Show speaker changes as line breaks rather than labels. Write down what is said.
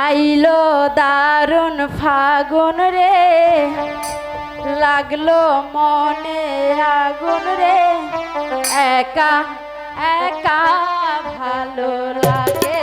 আইলো দারুণ ফাগুন রে লাগল মনে আগুন রে। একা একা ভালো লাগে